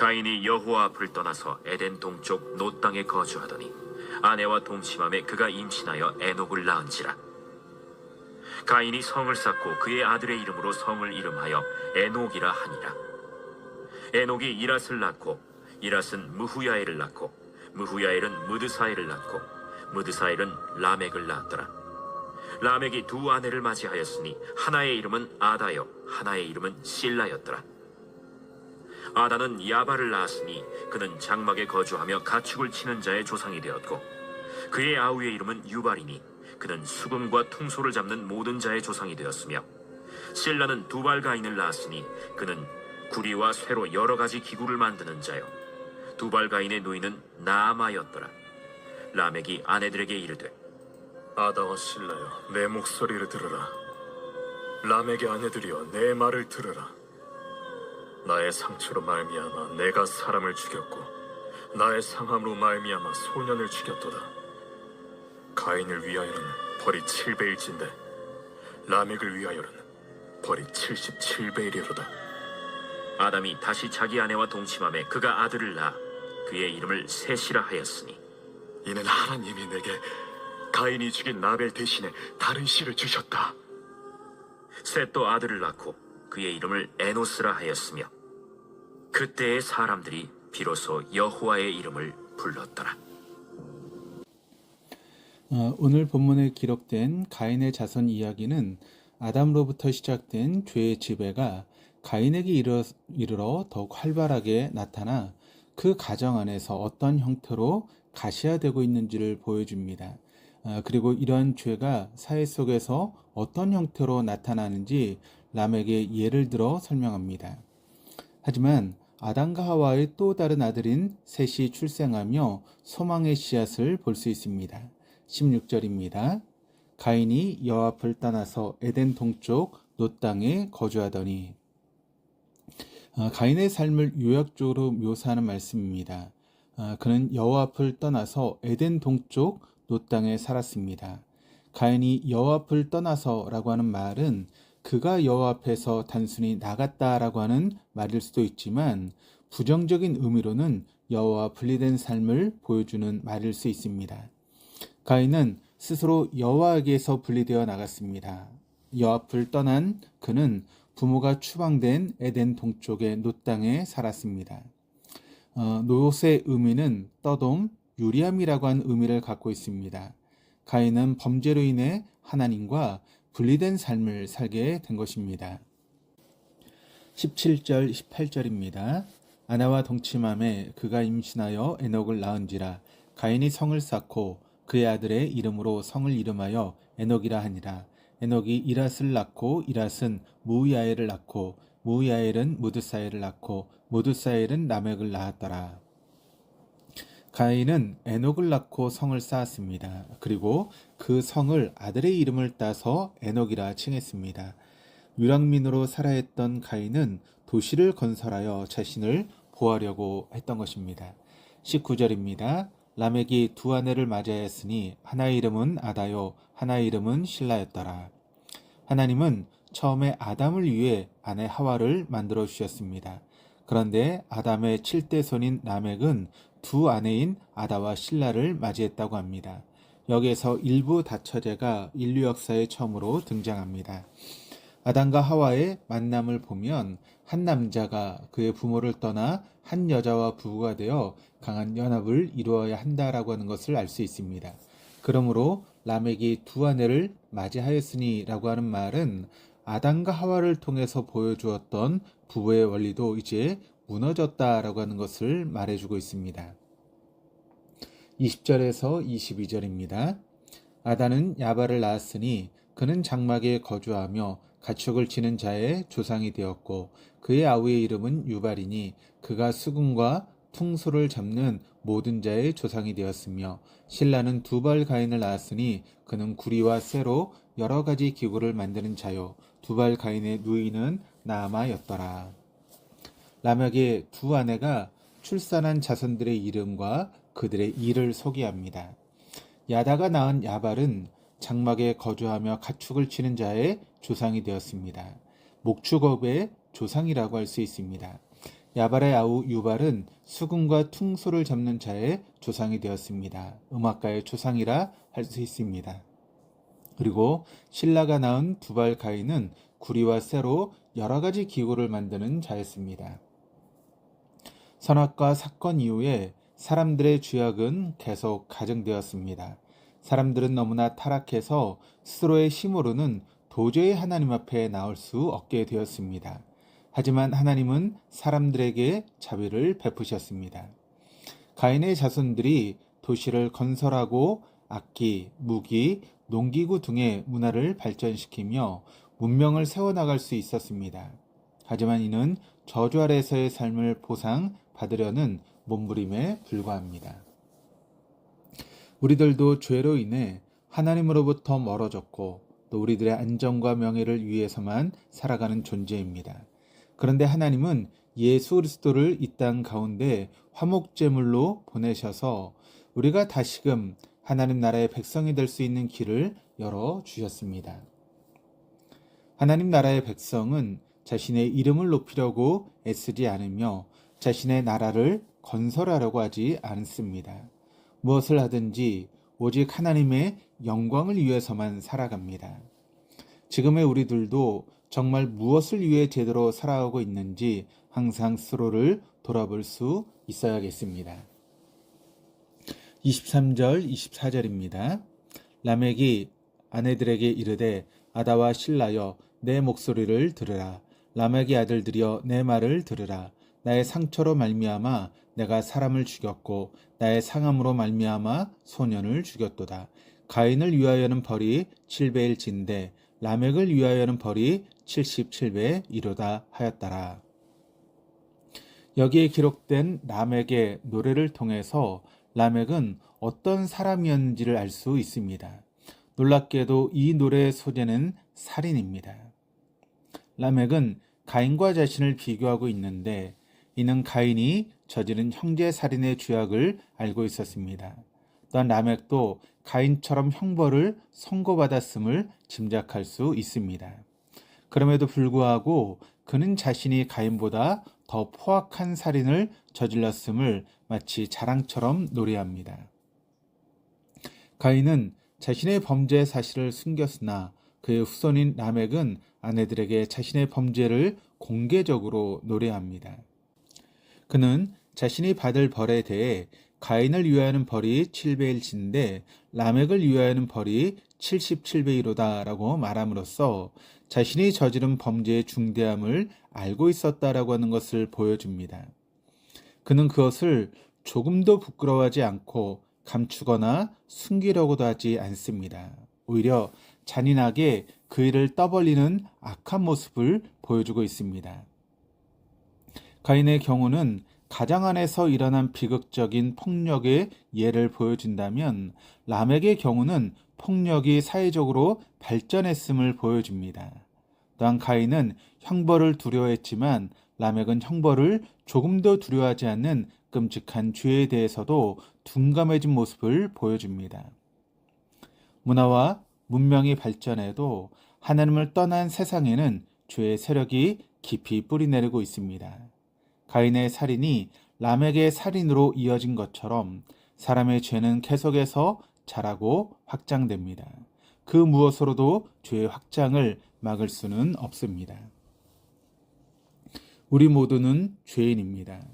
가인이 여호와 앞을 떠나서 에덴 동쪽 노 땅에 거주하더니 아내와 동침함에 그가 임신하여 에녹을 낳은지라. 가인이 성을 쌓고 그의 아들의 이름으로 성을 이름하여 에녹이라 하니라. 에녹이 이랏을 낳고 이랏은 무후야엘을 낳고 무후야엘은 무드사엘을 낳고 무드사엘은 라멕을 낳았더라. 라멕이 두 아내를 맞이하였으니 하나의 이름은 아다요 하나의 이름은 실라였더라 아다는 야발을 낳았으니 그는 장막에 거주하며 가축을 치는 자의 조상이 되었고 그의 아우의 이름은 유발이니 그는 수금과 퉁소를 잡는 모든 자의 조상이 되었으며 실라는 두발가인을 낳았으니 그는 구리와 쇠로 여러 가지 기구를 만드는 자요. 두발가인의 누이는 나아마였더라. 라멕이 아내들에게 이르되 아다와 신라여 내 목소리를 들으라. 라멕의 아내들이여 내 말을 들으라 나의 상처로 말미암아 내가 사람을 죽였고 나의 상함으로 말미암아 소년을 죽였도다. 가인을 위하여는 벌이 7배일진데 라멕을 위하여는 벌이 77배이리로다. 아담이 다시 자기 아내와 동침함에 그가 아들을 낳아 그의 이름을 셋이라 하였으니 이는 하나님이 내게 가인이 죽인 나벨 대신에 다른 씨를 주셨다. 셋도 아들을 낳고 그의 이름을 에노스라 하였으며 그때의 사람들이 비로소 여호와의 이름을 불렀더라. 어, 오늘 본문에 기록된 가인의 자손 이야기는 아담로부터 시작된 죄의 지배가 가인에게 이르러, 이르러 더욱 활발하게 나타나 그 가정 안에서 어떤 형태로 가시화되고 있는지를 보여줍니다. 어, 그리고 이러한 죄가 사회 속에서 어떤 형태로 나타나는지 람에게 예를 들어 설명합니다. 하지만 아담과 하와의 또 다른 아들인 셋이 출생하며 소망의 씨앗을 볼 수 있습니다. 16절입니다. 가인이 여호 앞을 떠나서 에덴 동쪽 노 땅에 거주하더니 어, 가인의 삶을 요약적으로 묘사하는 말씀입니다. 어, 그는 여호와 앞을 떠나서 에덴 동쪽 노 땅에 살았습니다. 가인이 여호와 앞을 떠나서라고 하는 말은 그가 여호와 앞에서 단순히 나갔다라고 하는 말일 수도 있지만 부정적인 의미로는 여호와 분리된 삶을 보여주는 말일 수 있습니다. 가인은 스스로 여호와에게서 분리되어 나갔습니다. 여호와 앞을 떠난 그는 부모가 추방된 에덴 동쪽의 노 땅에 살았습니다. 어, 노의 의미는 떠돔, 유리함이라고 하는 의미를 갖고 있습니다. 가인은 범죄로 인해 하나님과 분리된 삶을 살게 된 것입니다. 17절, 18절입니다. 아나와 동침함에 그가 임신하여 에녹을 낳은지라 가인이 성을 쌓고 그의 아들의 이름으로 성을 이름하여 에녹이라 하니라. 에녹이 이랏을 낳고 이랏은 무야엘을 낳고 무야엘은 무드사엘을 낳고 무드사엘은 라멕을 낳았더라. 가인은 에녹을 낳고 성을 쌓았습니다. 그리고 그 성을 아들의 이름을 따서 에녹이라 칭했습니다. 유랑민으로 살아했던 가인은 도시를 건설하여 자신을 보하려고 했던 것입니다. 19절입니다. 라멕이 두 아내를 맞이하였으니 하나의 이름은 아다요 하나의 이름은 신라였더라. 하나님은 처음에 아담을 위해 아내 하와를 만들어 주셨습니다. 그런데 아담의 7대 손인 라멕은 두 아내인 아다와 신라를 맞이했다고 합니다. 여기에서 일부 다처제가 인류 역사에 처음으로 등장합니다. 아담과 하와의 만남을 보면 한 남자가 그의 부모를 떠나 한 여자와 부부가 되어 강한 연합을 이루어야 한다라고 하는 것을 알 수 있습니다. 그러므로 라멕이 두 아내를 맞이하였으니라고 하는 말은 아담과 하와를 통해서 보여주었던 부부의 원리도 이제 무너졌다라고 하는 것을 말해주고 있습니다. 20절에서 22절입니다. 아다는 야발을 낳았으니 그는 장막에 거주하며 가축을 치는 자의 조상이 되었고 그의 아우의 이름은 유발이니 그가 수금과 퉁소를 잡는 모든 자의 조상이 되었으며 신라는 두발 가인을 낳았으니 그는 구리와 쇠로 여러 가지 기구를 만드는 자요 두발 가인의 누이는 나아마였더라. 라멕의 두 아내가 출산한 자손들의 이름과 그들의 일을 소개합니다. 야다가 낳은 야발은 장막에 거주하며 가축을 치는 자의 조상이 되었습니다. 목축업의 조상이라고 할 수 있습니다. 야발의 아우 유발은 수금과 퉁소를 잡는 자의 조상이 되었습니다. 음악가의 조상이라 할 수 있습니다. 그리고 신라가 낳은 두발 가인은 구리와 쇠로 여러 가지 기구를 만드는 자였습니다. 선악과 사건 이후에 사람들의 죄악은 계속 가정되었습니다. 사람들은 너무나 타락해서 스스로의 힘으로는 도저히 하나님 앞에 나올 수 없게 되었습니다. 하지만 하나님은 사람들에게 자비를 베푸셨습니다. 가인의 자손들이 도시를 건설하고 악기, 무기, 농기구 등의 문화를 발전시키며 문명을 세워나갈 수 있었습니다. 하지만 이는 저주 아래서의 삶을 보상 받으려는 몸부림에 불과합니다. 우리들도 죄로 인해 하나님으로부터 멀어졌고 또 우리들의 안정과 명예를 위해서만 살아가는 존재입니다. 그런데 하나님은 예수 그리스도를 이 땅 가운데 화목제물로 보내셔서 우리가 다시금 하나님 나라의 백성이 될 수 있는 길을 열어 주셨습니다. 하나님 나라의 백성은 자신의 이름을 높이려고 애쓰지 않으며 자신의 나라를 건설하려고 하지 않습니다. 무엇을 하든지 오직 하나님의 영광을 위해서만 살아갑니다. 지금의 우리들도 정말 무엇을 위해 제대로 살아가고 있는지 항상 스스로를 돌아볼 수 있어야겠습니다. 23절, 24절입니다. 라멕이 아내들에게 이르되 아다와 신라여 내 목소리를 들으라. 라멕의 아들들이여 내 말을 들으라. 나의 상처로 말미암아 내가 사람을 죽였고 나의 상함으로 말미암아 소년을 죽였도다. 가인을 위하여는 벌이 7배일 진데 라멕을 위하여는 벌이 77배 이로다 하였더라. 여기에 기록된 라멕의 노래를 통해서 라멕은 어떤 사람이었는지를 알 수 있습니다. 놀랍게도 이 노래의 소재는 살인입니다. 라멕은 가인과 자신을 비교하고 있는데 이는 가인이 저지른 형제 살인의 죄악을 알고 있었습니다. 또한 라멕도 가인처럼 형벌을 선고받았음을 짐작할 수 있습니다. 그럼에도 불구하고 그는 자신이 가인보다 더 포악한 살인을 저질렀음을 마치 자랑처럼 노래합니다. 가인은 자신의 범죄 사실을 숨겼으나 그의 후손인 라멕은 아내들에게 자신의 범죄를 공개적으로 노래합니다. 그는 자신이 받을 벌에 대해 가인을 위하여는 벌이 7배일진데 라멕을 위하여는 벌이 77배이로다라고 말함으로써 자신이 저지른 범죄의 중대함을 알고 있었다라고 하는 것을 보여줍니다. 그는 그것을 조금도 부끄러워하지 않고 감추거나 숨기려고도 하지 않습니다. 오히려 잔인하게 그 일을 떠벌리는 악한 모습을 보여주고 있습니다. 가인의 경우는 가장 안에서 일어난 비극적인 폭력의 예를 보여준다면 람에게 경우는 폭력이 사회적으로 발전했음을 보여줍니다. 또한 가인은 형벌을 두려워했지만 라멕은 형벌을 조금도 두려워하지 않는 끔찍한 죄에 대해서도 둔감해진 모습을 보여줍니다. 문화와 문명이 발전해도 하나님을 떠난 세상에는 죄의 세력이 깊이 뿌리내리고 있습니다. 가인의 살인이 람에게 살인으로 이어진 것처럼 사람의 죄는 계속해서 자라고 확장됩니다. 그 무엇으로도 죄의 확장을 막을 수는 없습니다. 우리 모두는 죄인입니다.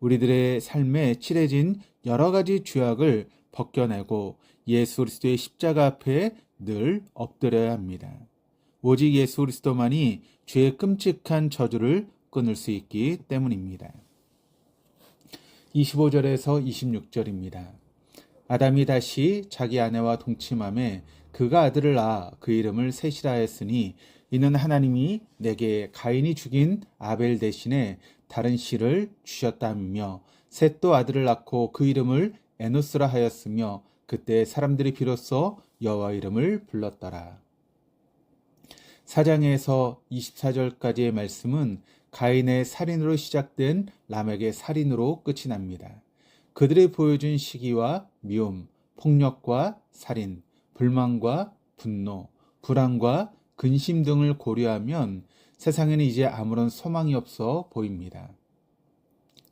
우리들의 삶에 칠해진 여러 가지 죄악을 벗겨내고 예수 그리스도의 십자가 앞에 늘 엎드려야 합니다. 오직 예수 그리스도만이 죄의 끔찍한 저주를 끊을 수 있기 때문입니다. 25절에서 26절입니다. 아담이 다시 자기 아내와 동침함에 그가 아들을 낳아 그 이름을 셋이라 했으니 이는 하나님이 내게 가인이 죽인 아벨 대신에 다른 씨를 주셨다며 셋도 아들을 낳고 그 이름을 에노스라 하였으며 그때 사람들이 비로소 여호와 이름을 불렀더라. 4장에서 24절까지의 말씀은 가인의 살인으로 시작된 람에게 살인으로 끝이 납니다. 그들이 보여준 시기와 미움, 폭력과 살인, 불만과 분노, 불안과 근심 등을 고려하면 세상에는 이제 아무런 소망이 없어 보입니다.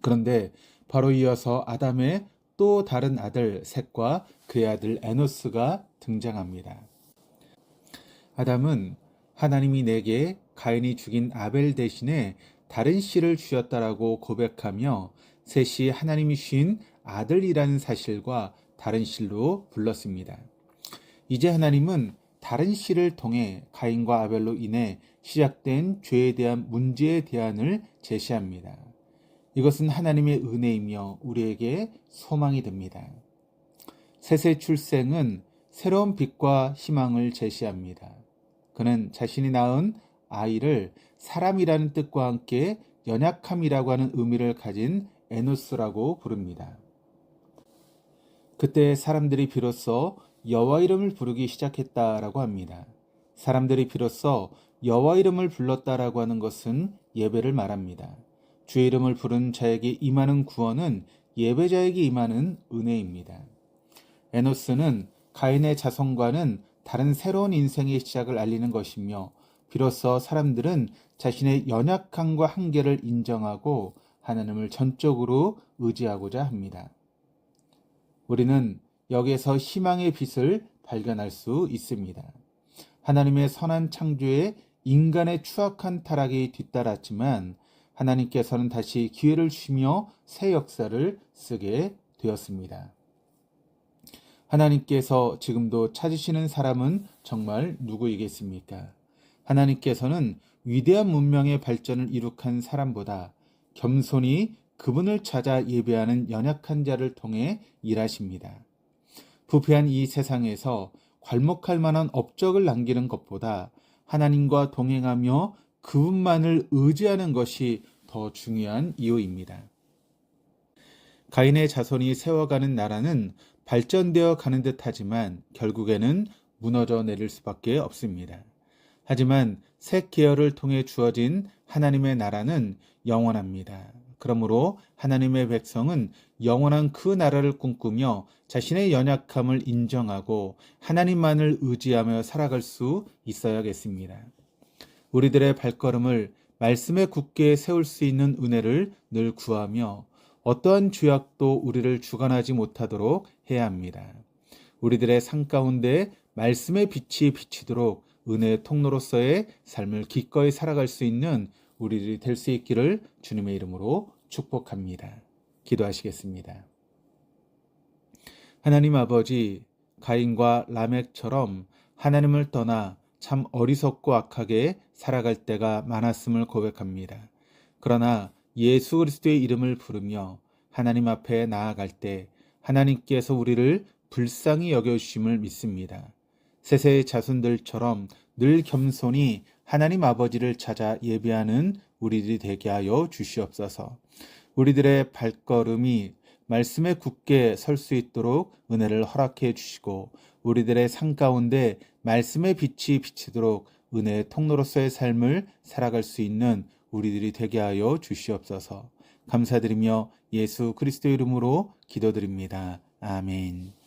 그런데 바로 이어서 아담의 또 다른 아들 셋과 그의 아들 에노스가 등장합니다. 아담은 하나님이 내게 가인이 죽인 아벨 대신에 다른 씨를 주셨다라고 고백하며 셋이 하나님이 주신 아들이라는 사실과 다른 씨로 불렀습니다. 이제 하나님은 다른 씨를 통해 가인과 아벨로 인해 시작된 죄에 대한 문제의 대안을 제시합니다. 이것은 하나님의 은혜이며 우리에게 소망이 됩니다. 셋의 출생은 새로운 빛과 희망을 제시합니다. 그는 자신이 낳은 아이를 사람이라는 뜻과 함께 연약함이라고 하는 의미를 가진 에노스라고 부릅니다. 그때 사람들이 비로소 여호와 이름을 부르기 시작했다라고 합니다. 사람들이 비로소 여호와 이름을 불렀다라고 하는 것은 예배를 말합니다. 주의 이름을 부른 자에게 임하는 구원은 예배자에게 임하는 은혜입니다. 에노스는 가인의 자손과는 다른 새로운 인생의 시작을 알리는 것이며 비로소 사람들은 자신의 연약함과 한계를 인정하고 하나님을 전적으로 의지하고자 합니다. 우리는 여기에서 희망의 빛을 발견할 수 있습니다. 하나님의 선한 창조에 인간의 추악한 타락이 뒤따랐지만 하나님께서는 다시 기회를 주며 새 역사를 쓰게 되었습니다. 하나님께서 지금도 찾으시는 사람은 정말 누구이겠습니까? 하나님께서는 위대한 문명의 발전을 이룩한 사람보다 겸손히 그분을 찾아 예배하는 연약한 자를 통해 일하십니다. 부패한 이 세상에서 괄목할 만한 업적을 남기는 것보다 하나님과 동행하며 그분만을 의지하는 것이 더 중요한 이유입니다. 가인의 자손이 세워가는 나라는 발전되어 가는 듯 하지만 결국에는 무너져 내릴 수밖에 없습니다. 하지만 새 계열을 통해 주어진 하나님의 나라는 영원합니다. 그러므로 하나님의 백성은 영원한 그 나라를 꿈꾸며 자신의 연약함을 인정하고 하나님만을 의지하며 살아갈 수 있어야겠습니다. 우리들의 발걸음을 말씀에 굳게 세울 수 있는 은혜를 늘 구하며 어떠한 죄악도 우리를 주관하지 못하도록 해야 합니다. 우리들의 삶 가운데 말씀의 빛이 비치도록 은혜의 통로로서의 삶을 기꺼이 살아갈 수 있는 우리들이 될 수 있기를 주님의 이름으로 축복합니다. 기도하시겠습니다. 하나님 아버지, 가인과 라멕처럼 하나님을 떠나 참 어리석고 악하게 살아갈 때가 많았음을 고백합니다. 그러나 예수 그리스도의 이름을 부르며 하나님 앞에 나아갈 때 하나님께서 우리를 불쌍히 여겨주심을 믿습니다. 세세의 자손들처럼 늘 겸손히 하나님 아버지를 찾아 예배하는 우리들이 되게 하여 주시옵소서. 우리들의 발걸음이 말씀에 굳게 설 수 있도록 은혜를 허락해 주시고 우리들의 삶 가운데 말씀의 빛이 비치도록 은혜의 통로로서의 삶을 살아갈 수 있는 우리들이 되게 하여 주시옵소서. 감사드리며 예수 그리스도 이름으로 기도드립니다. 아멘.